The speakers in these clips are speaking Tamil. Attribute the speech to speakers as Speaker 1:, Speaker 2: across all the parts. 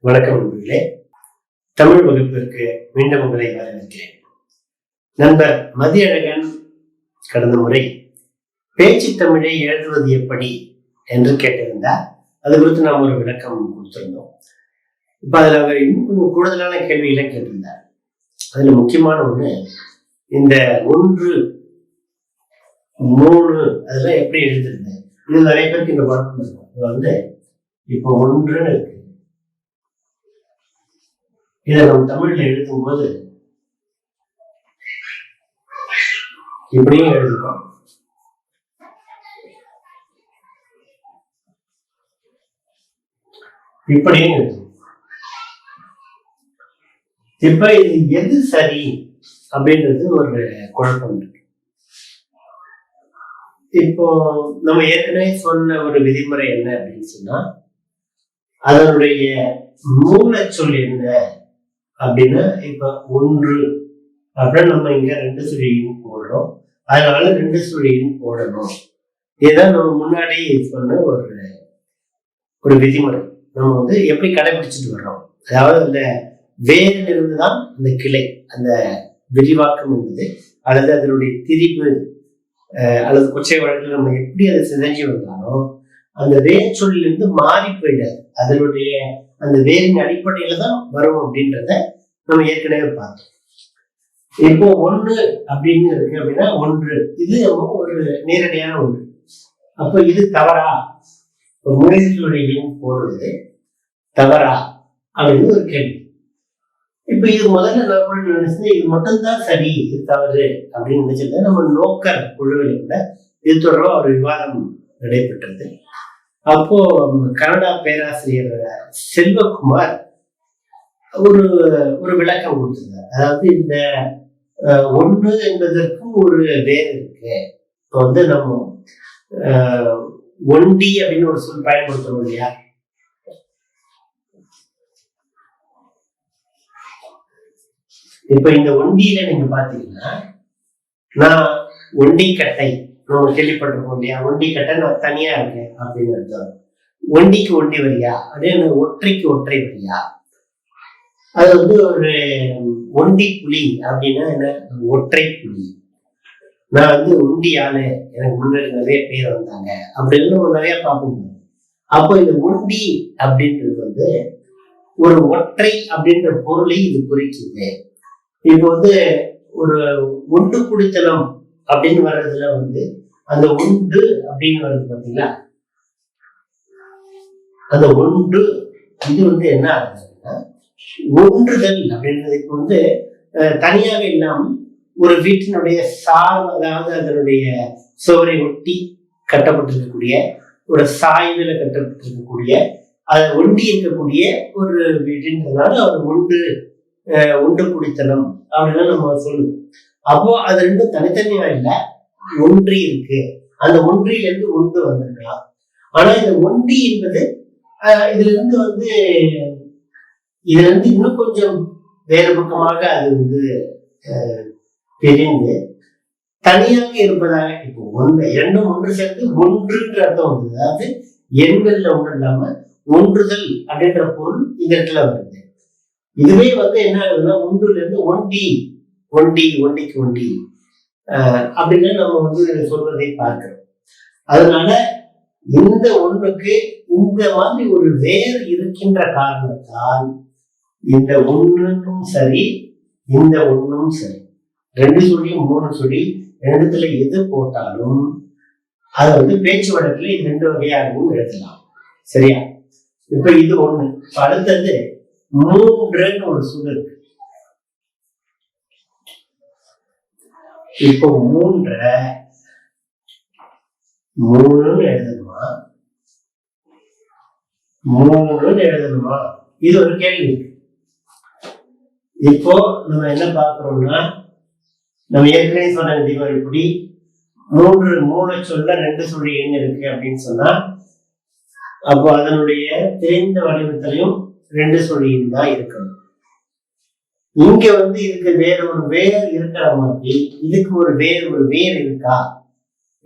Speaker 1: வணக்கம் நண்பர்களே. தமிழ் வகுப்பிற்கு மீண்டும் உங்களை வரவேற்கிறேன். நண்பர் மதியழகன் கடந்த முறை பேச்சு தமிழை எழுதுவது எப்படி என்று கேட்டிருந்தார். அது குறித்து நாம் ஒரு விளக்கம் கொடுத்திருந்தோம். இப்ப அதுல அவர் இன்னும் கூடுதலான கேள்விகளை கேட்டிருந்தார். அதுல முக்கியமான ஒண்ணு இந்த ஒன்று மூணு அதெல்லாம் எப்படி எழுதிருந்தேன்? இது நிறைய பேருக்கு இந்த குழப்பம் இருக்கும். இது வந்து இப்போ ஒன்றுன்னு இருக்கு. இதை நம்ம தமிழ்ல எழுதும்போது இப்படியும் எழுதுறோம். இப்படியும் எழுதுறோம். இப்ப இது எது சரி அப்படின்றது ஒரு குழப்பம் இருக்கு. இப்போ நம்ம ஏற்கனவே சொன்ன ஒரு விதிமுறை என்ன அப்படின்னு சொன்னா அதனுடைய மூலச்சொல் என்ன அப்படின்னா இப்ப ஒன்று அப்படின்னு நம்ம இங்க ரெண்டு சுழியும் போடுறோம். அதனால ரெண்டு சுழியும் போடணும். இதுதான் நம்ம முன்னாடி சொன்ன ஒரு ஒரு விதிமுறை. நம்ம வந்து எப்படி கடைபிடிச்சிட்டு வர்றோம்? அதாவது அந்த வேரில் இருந்து தான் அந்த கிளை அந்த விரிவாக்கம் என்பது அல்லது அதனுடைய திரிவு அல்லது குச்சை வழக்கில் நம்ம எப்படி அதை சிதைஞ்சு வந்தாலும் அந்த வேர் சொல்லிலிருந்து மாறி போயிடாது. அதனுடைய அந்த வேரின் அடிப்படையில தான் வரும் அப்படின்றத நம்ம ஏற்கனவே பார்த்தோம். இப்போ ஒன்று அப்படின்னு இருக்கு அப்படின்னா ஒன்று. இது ஒரு நேரடியான ஒன்று. அப்போ இது தவறா? இப்போ மூலிகையுடைய போடுறது தவறா அப்படின்னு ஒரு கேள்வி. இப்ப இது முதல்ல நம்ம நினைச்சது இது மட்டும்தான் சரி இது தவறு அப்படின்னு நினைச்சது நம்ம நோக்கர் குழுவில் கூட இது தொடர்பாக ஒரு விவாதம் நடைபெற்றது. அப்போ கனடா பேராசிரியர் செல்வகுமார் ஒரு ஒரு விளக்கம் கொடுத்திருந்தார். அதாவது இந்த ஒன்று என்பதற்கும் ஒரு வேர் இருக்கு. இப்போ வந்து நம்ம ஒண்டி அப்படின்னு ஒரு சொல் பயன்படுத்துறோம் இல்லையா? இப்ப இந்த ஒண்டியில நீங்க பாத்தீங்கன்னா நான் ஒண்டி கட்டை நம்ம கேள்விப்பட்டிருக்கோம் இல்லையா? ஒண்டி கட்டை நான் தனியா இருக்கேன் அப்படின்னு அர்த்தம். ஒண்டிக்கு ஒண்டி வரியா? அதே ஒற்றைக்கு ஒற்றை வரியா? அது வந்து ஒரு ஒண்டி புலி அப்படின்னா என்ன? ஒற்றை புலி. நான் வந்து ஒண்டி ஆளு எனக்கு முன்னாடி நிறைய பேர் வந்தாங்க. அப்படின்னு நம்ம நிறைய பார்ப்போம். அப்போ இந்த ஒண்டி அப்படின்றது வந்து ஒரு ஒற்றை அப்படின்ற பொருளை இது குறிக்குது. இப்போ வந்து ஒரு ஒன்று குடித்தனம் அப்படின்னு வர்றதுல வந்து அந்த ஒன்று அப்படின்னு வர்றது பார்த்தீங்களா அந்த ஒன்று இது வந்து என்ன ஆகுதுன்னா ஒன்றுதல் அப்படின்றது இப்போ வந்து தனியாக இல்லாமல் ஒரு வீட்டினுடைய சார் அதாவது அதனுடைய சுவரை ஒட்டி கட்டப்பட்டிருக்கக்கூடிய ஒரு சாய்வில் கட்டப்பட்டிருக்கக்கூடிய அதை ஒண்டி இருக்கக்கூடிய ஒரு வீடுன்றதுனால அவர் ஒன்று உண்டு ஒன்று குடித்தனம் அப்படின்னு நம்ம சொல்லுவோம். அப்போ அது ரெண்டும் தனித்தனியா இல்லை ஒன்றி இருக்கு. அந்த ஒன்றியிலிருந்து ஒன்று வந்திருக்கலாம். ஆனா இந்த ஒன்றி என்பது இதுல இருந்து வந்து இதுல இருந்து இன்னும் கொஞ்சம் வேறு பக்கமாக அது வந்து அஹ், பிரிந்து தனியாக இருப்பதாக இப்போ ஒன்று இரண்டும் ஒன்று சேர்ந்து ஒன்றுன்ற அர்த்தம் வந்தது. அதாவது எண்கள்ல ஒன்று இல்லாம ஒன்றுதல் அப்படின்ற பொருள் இந்த இடத்துல வருது. இதுவே வந்து என்ன ஆகுதுன்னா ஒன்றுல இருந்து ஒண்டி ஒண்டி ஒண்டிக்கு ஒண்டி அப்படின்னு நம்ம வந்து சொல்வதை பார்க்கிறோம். அதனால இந்த ஒண்ணுக்கு இந்த மாதிரி ஒரு வேர் இருக்கின்ற காரணத்தால் இந்த ஒண்ணுக்கும் சரி இந்த ஒண்ணும் சரி ரெண்டு சொல்லி மூணு சொல்லி ரெண்டுத்துல எது போட்டாலும் அதை வந்து பேச்சு வழக்கில் இது ரெண்டு வகையாகவும் எழுதலாம். சரியா? இப்ப இது ஒண்ணு. அடுத்தது மூன்றுன்னு ஒரு சொல் இருக்கு. இப்போ மூன்ற மூணுன்னு எழுதணுமா? மூணுன்னு எழுதணுமா? இது ஒரு கேள்வி இருக்கு. இப்போ நம்ம என்ன பார்க்கிறோம்னா நம்ம ஏற்கனவே சொன்ன தீபாவளி இப்படி மூன்று மூணு சொல்ல ரெண்டு சொல்லி எண் இருக்கு அப்படின்னு சொன்னா அப்போ அதனுடைய தெரிந்த வடிவத்திலையும் ரெண்டு சொல்லியும் தான் இருக்கணும். இங்க வந்து இதுக்கு வேற ஒரு வேர் இருக்கிற மாதிரி இதுக்கு ஒரு வேர் ஒரு வேர் இருக்கா?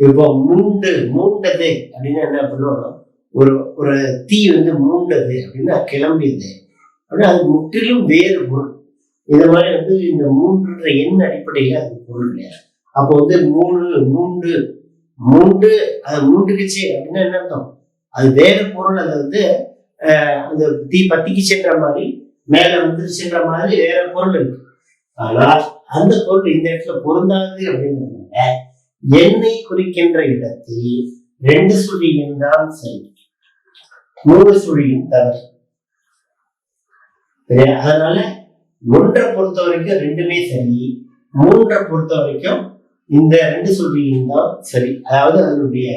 Speaker 1: இப்போ மூண்டு மூண்டது அப்படின்னா என்ன பண்ணுவோம் ஒரு ஒரு தீ வந்து மூண்டது அப்படின்னா கிளம்பியது அப்படின்னா அது முற்றிலும் வேறு பொருள். இந்த மாதிரி வந்து இந்த மூன்றுன்ற எண் அடிப்படையில் அது பொருள் இல்லையா அப்போ வந்து மூணு மூண்டு மூண்டு அது மூண்டுக்குச்சு அப்படின்னா என்ன அர்த்தம்? அது வேறு பொருள் அது வந்து அந்த தீ பத்திக்குச்சுன்ற மாதிரி மேல வந்துருச்சுன்ற மாதிரி வேற பொருள் இருக்கு. ஆனால் அந்த பொருள் இந்த இடத்துல பொருந்தாது அப்படிங்கிறதுனால எண்ணெய் குறிக்கின்ற இடத்தில் ரெண்டு சுழியும் தான் சரி. மூணு சுழியும் தவறு. அதனால ஒன்றை பொறுத்த வரைக்கும் ரெண்டுமே சரி. மூன்றை பொறுத்த வரைக்கும் இந்த ரெண்டு சுழியும் தான் சரி. அதாவது அதனுடைய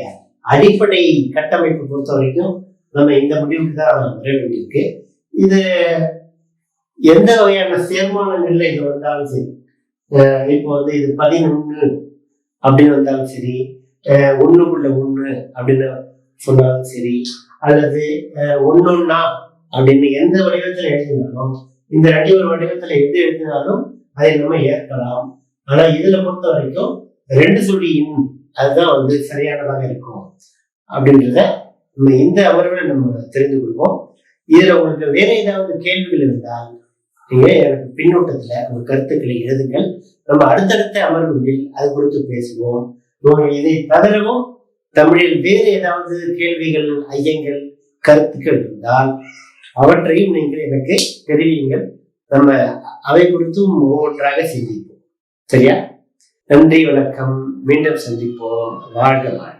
Speaker 1: அடிப்படை கட்டமைப்பு பொறுத்த வரைக்கும் நம்ம இந்த முடிவுக்கு தான் வர வேண்டியிருக்கு. இது எந்த வகையான சேர்மானங்கள்ல இது வந்தாலும் சரி இப்போ வந்து இது பதினொன்னு அப்படின்னு வந்தாலும் சரி அஹ் ஒண்ணுக்குள்ள ஒண்ணு அப்படின்னு சொன்னாலும் சரி அல்லது அஹ் அப்படின்னு எந்த வடிவத்துல எழுதினாலும் இந்த ரெண்டு ஒரு வடிவத்துல எது எழுதினாலும் அதை நம்ம ஏற்கலாம். ஆனா இதுல பொறுத்த வரைக்கும் ரெண்டு சுழியின் அதுதான் வந்து சரியானதாக இருக்கும் அப்படின்றத நம்ம இந்த அமர்வில் நம்ம தெரிந்து கொள்வோம்? இதில் உங்களுக்கு வேற ஏதாவது கேள்விகள் இருந்தால் நீங்க எனக்கு பின்னூட்டத்துல உங்க கருத்துக்களை எழுதுங்கள். நம்ம அடுத்தடுத்த அமர்வுகளில் அது குறித்து பேசுவோம். இதை தவிரவும் தமிழில் வேறு ஏதாவது கேள்விகள் ஐயங்கள் கருத்துக்கள் இருந்தால் அவற்றையும் நீங்கள் எனக்கு தெரிவியுங்கள். நம்ம அவை குறித்தும் ஒவ்வொன்றாக சிந்திப்போம். சரியா? நன்றி வணக்கம். மீண்டும் சந்திப்போம். வாழ்க வாழ்க.